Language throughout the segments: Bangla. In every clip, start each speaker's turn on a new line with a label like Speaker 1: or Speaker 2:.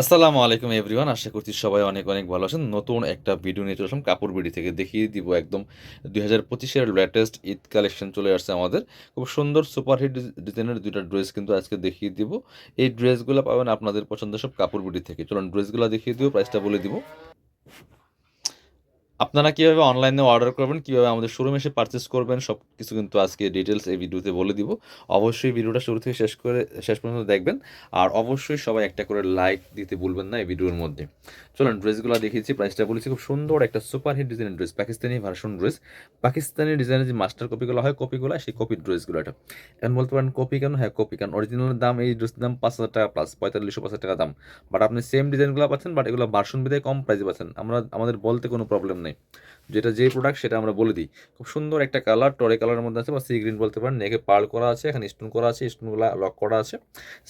Speaker 1: আসসালামু আলাইকুম এভরিওয়ান, আশা করছি সবাই অনেক অনেক ভালো আছেন। নতুন একটা ভিডিও নিয়ে চলে কাপড় বিডি থেকে দেখিয়ে দিব একদম দুই হাজার পঁচিশের লেটেস্ট ঈদ কালেকশন চলে আসছে আমাদের। খুব সুন্দর সুপারহিট ডিজাইনের দুইটা ড্রেস কিন্তু আজকে দেখিয়ে দিব। এই ড্রেসগুলো পাবেন আপনাদের পছন্দের সব কাপড় বিডি থেকে। চলুন ড্রেসগুলো দেখিয়ে দিব প্রাইসটা বলে দিব। আপনারা কীভাবে অনলাইনে অর্ডার করবেন, কীভাবে আমাদের শোরুমে এসে পারচেস করবেন সব কিছু কিন্তু আজকে ডিটেলস এই ভিডিওতে বলে দিব। অবশ্যই ভিডিওটা শুরু থেকে শেষ করে, শেষ পর্যন্ত দেখবেন। আর অবশ্যই সবাই একটা করে লাইক দিতে ভুলবেন না এই ভিডিওর মধ্যে। চলুন, ড্রেসগুলো দেখিয়েছি প্রাইসটা বলেছি, খুব সুন্দর একটা সুপার হিট ডিজাইনের dress Pakistani version dress Pakistani ডিজাইনের যে মাস্টার কপিগুলো হয় কপিগুলো সেই কপির ড্রেসগুলো এটা। এখন বলতে পারেন কপি কেন? হ্যাঁ কপি কারণ অরিজিনালের দাম, এই ড্রেসের দাম পাঁচ হাজার টাকা প্লাস পঁয়তাল্লিশশো পাঁচ হাজার টাকা দাম। বাট আপনি সেম ডিজাইনগুলো পাচ্ছেন বাট এগুলো ভার্সন বিদায় কম প্রাইসে পাচ্ছেন। আমরা, আমাদের বলতে কোনো প্রবলেম নেই। যেটা যে প্রোডাক্ট সেটা আমরা বলে দিই। খুব সুন্দর একটা কালার টরে কালারের মধ্যে আছে, বা সি গ্রিন বলতে পারেন, নেকে পার্ল করা আছে, এখানে স্টোন করা আছে স্টোনগুলো লক করা আছে।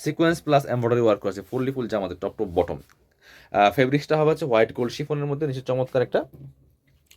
Speaker 1: সিকোয়েন্স প্লাস এমব্রয়ডারি ওয়ার্ক করা আছে ফুললি ফুল জামাতে টপ টপ বটম ফেব্রিক্সটা হবে হচ্ছে হোয়াইট গোল্ড শিফনের মধ্যে, নিচে চমৎকার একটা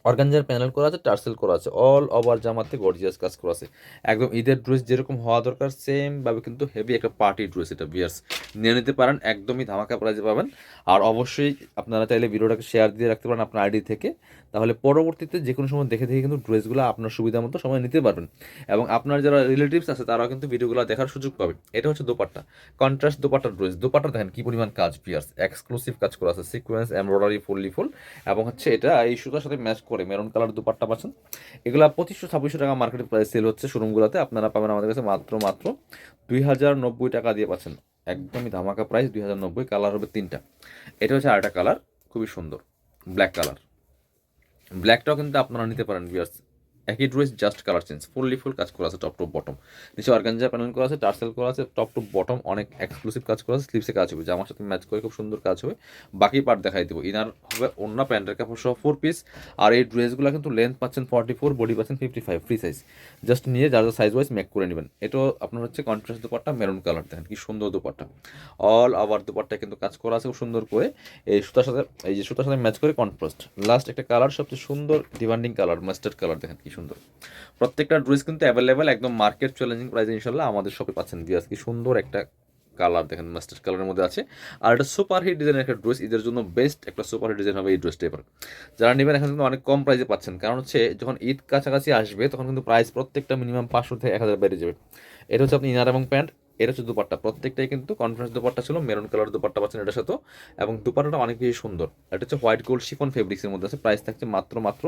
Speaker 1: অর্গানজার প্যানেল করা আছে, টার্সেল করা আছে অল ওভার জামাতে গর্জিয়াস কাজ করা আছে। একদম ঈদের ড্রেস যেরকম হওয়া দরকার সেম ভাবে কিন্তু হেভি একটা পার্টি ড্রেস এটা বিয়ার্স নিয়ে নিতে পারেন, একদমই ধামাকা প্রাইজে পাবেন। আর অবশ্যই আপনারা চাইলে ভিডিওটাকে শেয়ার দিয়ে রাখতে পারেন আপনার আইডি থেকে। তাহলে পরবর্তীতে যে কোনো সময় দেখে দেখে কিন্তু ড্রেসগুলো আপনার সুবিধা মতো সময় নিতে পারবেন। এবং আপনার যারা রিলেটিভস আছে, তারাও কিন্তু ভিডিওগুলো দেখার সুযোগ পাবে। এটা হচ্ছে দোপাট্টা। কন্ট্রাস্ট দোপাট্টার ড্রেস দোপাট্টা দেখেন কি পরিমাণ কাজ পিয়ার্স এক্সক্লুসিভ কাজ করা আছে। Sequence embroidery fully full. এবং হচ্ছে এটা এই সুতার সাথে ম্যাচ করে মেরুন কালার দুপাট্টা পাচ্ছেন। এগুলো পঁচিশশো ছাব্বিশশো টাকা মার্কেট প্রাইস সেল হচ্ছে শোরুমগুলোতে। আপনারা পাবেন আমাদের কাছে মাত্র মাত্র দুই হাজার নব্বই টাকা দিয়ে পাচ্ছেন। একদমই ধামাকা প্রাইস দুই হাজার নব্বই কালার হবে তিনটা। এটা হচ্ছে আরেকটা কালার খুবই সুন্দর ব্ল্যাক কালার ব্ল্যাকটাও কিন্তু আপনারা নিতে পারেন বিয়ার্স একই dress just colour change fully full কাজ করা আছে টপ টু বটম নিচে অর্গানজা প্যানেল করা আছে টার্সেল করা আছে টপ টু বটম অনেক এক্সক্লুসিভ কাজ করা আছে স্লিপসে কাজ হবে। জামার সাথে ম্যাচ করে খুব সুন্দর কাজ হবে। বাকি পার্ট দেখাই দেবো। ইনার হবে অন্য প্যান্টের কাপড় সহ ফোর পিস আর এই ড্রেসগুলো কিন্তু লেন্থ পাচ্ছেন ফর্টি ফোর বডি পাচ্ছেন fifty five free size just নিয়ে যার যার সাইজ ওয়াইজ মেক করে নেবেন। এটাও আপনার হচ্ছে কন্ট্রাস্ট দুপাট্টা মেরুন কালার দেখেন, কি সুন্দর দুপাট্টা। অল ওভার দুপাট্টা কিন্তু কাজ করা আছে খুব সুন্দর করে। এই সুতার সাথে, এই যে সুতার সাথে ম্যাচ করে কন্ট্রাস্ট লাস্ট একটা কালার সবচেয়ে সুন্দর ডিমান্ডিং কালার মাস্টার্ড কালার দেখেন, কি সুন্দর। প্রত্যেকটা ড্রেস কিন্তু অ্যাভেলেবেল একদম মার্কেট চ্যালেঞ্জিং প্রাইস ইনশাল্লাহ আমাদের শপে পাচ্ছেন। দিয়ে আজকে সুন্দর একটা কালার দেখেন মাস্টার্ড কালারের মধ্যে আছে। আর এটা সুপার হিট ডিজাইনের একটা ড্রেস ঈদের জন্য বেস্ট একটা সুপার হিট ডিজাইন হবে এই ড্রেসটা এবার। যারা নেবেন এখন কিন্তু অনেক কম প্রাইসে পাচ্ছেন। কারণ হচ্ছে, যখন ঈদ কাছাকাছি আসবে, তখন কিন্তু প্রাইস প্রত্যেকটা মিনিমাম পাঁচশো থেকে এক হাজার বেড়ে যাবে। এটা হচ্ছে আপনি ইনার এবং প্যান্ট এটা হচ্ছে দুপাট্টা। প্রত্যেকটাই কিন্তু কনফারেন্স দুপাট্টা ছিল মেরুন কালার দুপাট্টা পাচ্ছেন এটার সাথে এবং দুপাট্টাটা অনেক বেশি সুন্দর। এটা হচ্ছে হোয়াইট গোল্ড শিফন ফেব্রিক্সের মধ্যে আছে। প্রাইস থাকছে মাত্র মাত্র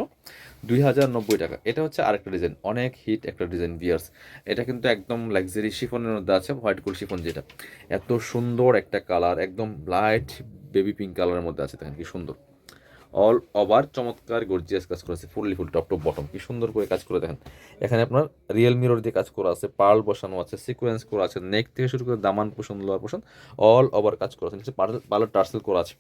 Speaker 1: দুই হাজার নব্বই টাকা। এটা হচ্ছে আরেকটা ডিজাইন অনেক হিট একটা ডিজাইন বিয়ার্স এটা কিন্তু একদম লাক্সারি শিফনের মধ্যে আছে হোয়াইট গোল্ড শিফন যেটা। এত সুন্দর একটা কালার একদম লাইট বেবি পিঙ্ক কালারের মধ্যে আছে। দেখেন কি সুন্দর। অল ওভার চমৎকার গর্জিয়াস কাজ করেছে fully full top top bottom কি সুন্দর করে কাজ করে দেখেন। এখানে আপনার রিয়েল মিরর দিয়ে কাজ করা আছে পার্ল বসানো আছে সিকোয়েন্স করা আছে নেক থেকে শুরু করে দামান পোষণ লোয়ার পোষণ অল ওভার কাজ করা আছে। নিচে পার্লার টার্সেল করা আছে।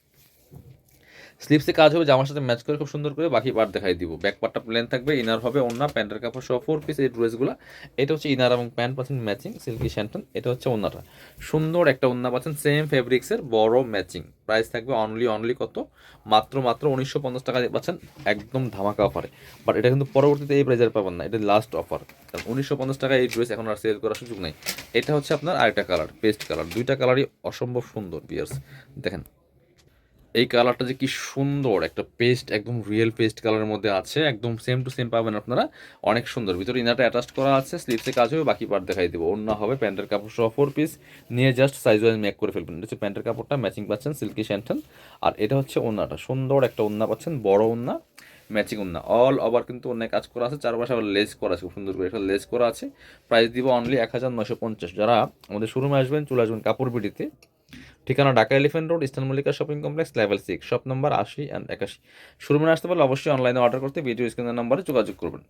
Speaker 1: স্লিপসে কাজ হবে, জামার সাথে ম্যাচ করে খুব সুন্দর করে বাকি পার্ট দেখাই দিব। ব্যাক পার্টটা প্লেন থাকবে ইনার হবে অন্য প্যান্টের কাপড় সহ ফোর পিস এই ড্রেসগুলো এটা হচ্ছে ইনার এবং প্যান্ট পাচ্ছেন ম্যাচিং সিল্কি শ্যান্টন এটা হচ্ছে ওন্নাটা সুন্দর একটা ওন্না পাচ্ছেন সেম ফেব্রিক্সের বড় ম্যাচিং প্রাইস থাকবে অনলি অনলি কত? মাত্র মাত্র উনিশশো পঞ্চাশ টাকা পাচ্ছেন, একদম ধামাকা অফারে বাট এটা কিন্তু পরবর্তীতে এই প্রাইজের পাবেন না, এটা লাস্ট অফার কারণ উনিশশো পঞ্চাশ টাকা এই ড্রেস এখন আর সেল করার সুযোগ নেই। এটা হচ্ছে আপনার আরেকটা কালার পেস্ট কালার দুইটা কালারই অসম্ভব সুন্দর বিয়ার্স দেখেন এই কালারটা যে কি সুন্দর, একটা পেস্ট একদম রিয়েল পেস্ট কালারের মধ্যে আছে, একদম সেম টু সেম পাবেন আপনারা। অনেক সুন্দর, ভিতরে ইনারটা অ্যাটাচ করা আছে স্লিপসে কাজ হবে বাকি পার্ট দেখাই দেবো। অন্য হবে প্যান্টের কাপড় সহ ফোর পিস নিয়ে জাস্ট সাইজ ওয়াইজ মেক করে ফেলবেন। হচ্ছে প্যান্টের কাপড়টা ম্যাচিং পাচ্ছেন সিল্কি শ্যান্টন আর এটা হচ্ছে ওনাটা সুন্দর একটা ওন্না পাচ্ছেন, বড় ওন্না ম্যাচিং ওন্না অল ওভার কিন্তু অনেক কাজ করা আছে, চারপাশে আবার লেস করা আছে, খুব সুন্দর করে একটা লেস করা আছে। প্রাইস দিব অনলি এক হাজার নশো পঞ্চাশ। যারা আমাদের শোরুমে আসবেন, চলে আসবেন কাপড় বিডিতে। ঠিকানা Dhaka Elephant Road Eastern Mallika shopping complex level six shop number আশি অ্যান্ড একাশি। শুরু মনে আসতে পারলে অবশ্যই অনলাইনে অর্ডার করতে ভিডিও স্ক্রিনের নাম্বারে যোগাযোগ করবেন।